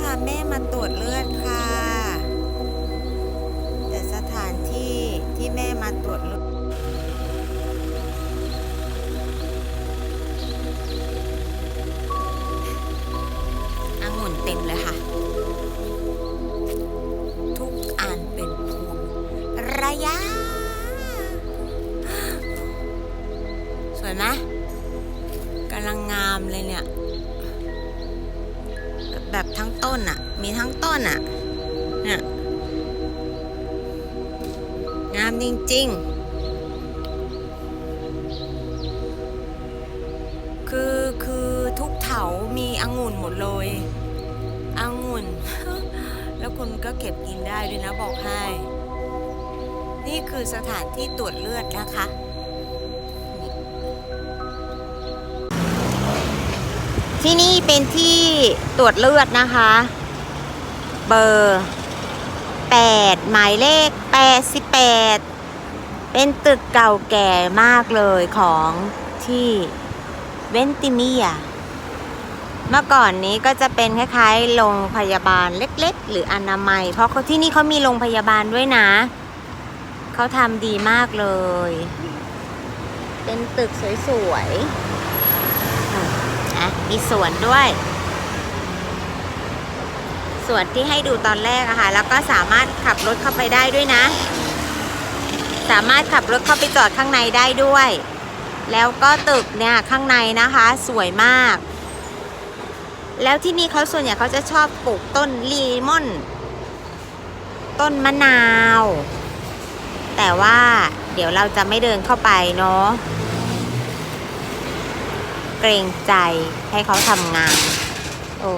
พาแม่มาตรวจเลือดค่ะ แต่สถานที่ที่แม่มาตรวจเลือดองุ่นเต็มเลยค่ะ ทุกอันเป็นพวงระยะ สวยไหมกำลังงามเลยเนี่ย แบบทั้งต้นอะมีทั้งต้นอะเนี่ยงามจริง ๆ คือคือทุกเถามีองุ่นหมดเลยองุ่น แล้วคุณก็เก็บกินได้ด้วยนะบอกให้ นี่คือสถานที่ตรวจเลือดนะคะ ที่นี่เป็นที่ตรวจเลือดนะคะ เบอร์ 8 หมายเลข 88 เป็นตึกเก่าแก่มากเลยของที่เวนติเมีย เมื่อก่อนนี้ก็จะเป็นคล้ายๆโรงพยาบาลเล็กๆ หรืออนามัย เพราะที่นี่เขามีโรงพยาบาลด้วยนะ เขาทำดีมากเลย เป็นตึกสวยๆ มีสวนด้วย สวนที่ให้ดูตอนแรกอะค่ะ แล้วก็สามารถขับรถเข้าไปได้ด้วยนะ สามารถขับรถเข้าไปจอดข้างในได้ด้วย แล้วก็ตึกเนี่ยข้างในนะคะ สวยมาก แล้วที่นี่เขาส่วนใหญ่เขาจะชอบปลูกต้นลีมอน ต้นมะนาว แต่ว่าเดี๋ยวเราจะไม่เดินเข้าไปเนาะ เกรงใจให้เขาทำงาน โอ้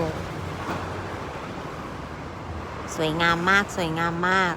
สวยงามมาก สวยงามมาก